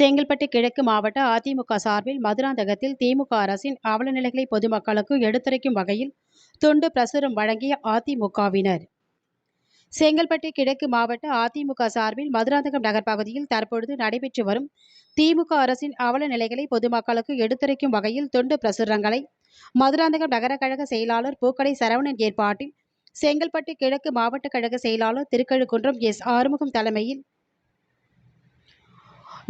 செங்கல்பட்டு கிழக்கு மாவட்ட அதிமுக சார்பில் மதுராந்தகத்தில் திமுக அரசின் அவலநிலைகளை பொதுமக்களுக்கு எடுத்துரைக்கும் வகையில் துண்டு பிரசுரம் வழங்கிய அதிமுகவினர். செங்கல்பட்டு கிழக்கு மாவட்ட அதிமுக சார்பில் மதுராந்தகம் நகர் பகுதியில் தற்பொழுது நடைபெற்று வரும் திமுக அரசின் அவல நிலைகளை பொதுமக்களுக்கு எடுத்துரைக்கும் வகையில் துண்டு பிரசுரங்களை மதுராந்தகம் நகர கழக செயலாளர் பூக்கடை சரவணன் ஏற்பாட்டில் செங்கல்பட்டு கிழக்கு மாவட்ட கழக செயலாளர் திருக்கழுக்குன்றம் எஸ் ஆறுமுகம் தலைமையில்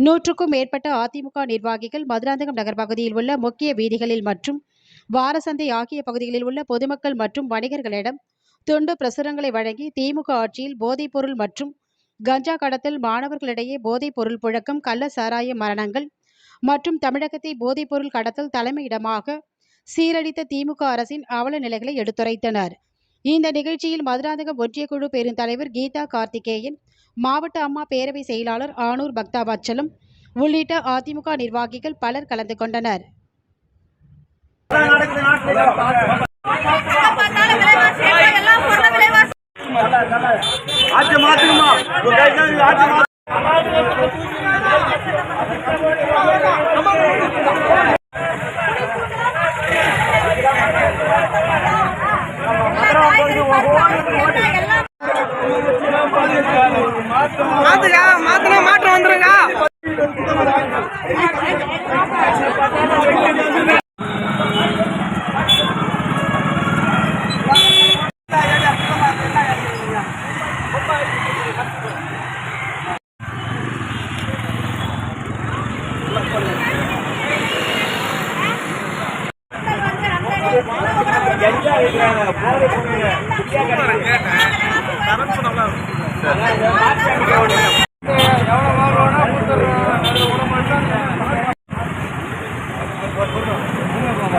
நூற்றுக்கும் மேற்பட்ட அதிமுக நிர்வாகிகள் மதுராந்தகம் நகர் பகுதியில் உள்ள முக்கிய வீதிகளில் மற்றும் வாரசந்தை ஆகிய பகுதிகளில் உள்ள பொதுமக்கள் மற்றும் வணிகர்களிடம் துண்டு பிரசுரங்களை வழங்கி திமுக ஆட்சியில் போதைப்பொருள் மற்றும் கஞ்சா கடத்தல் மாணவர்களிடையே போதைப் பொருள் புழக்கம் கள்ள சாராய மரணங்கள் மற்றும் தமிழகத்தை போதைப்பொருள் கடத்தல் தலைமையிடமாக சீரழித்த திமுக அரசின் அவல நிலைகளை எடுத்துரைத்தனர். இந்த நிகழ்ச்சியில் மதுராந்தகம் ஒன்றிய குழு பெருந்தலைவர் கீதா கார்த்திகேயன் மாவட்ட அம்மா பேரவை செயலாளர் ஆனூர் பக்தாபாச்சலம் உள்ளிட்ட அதிமுக நிர்வாகிகள் பலர் கலந்து கொண்டனர். மாத்துங்க மாத்தினா மாற்றம் வந்துருங்க.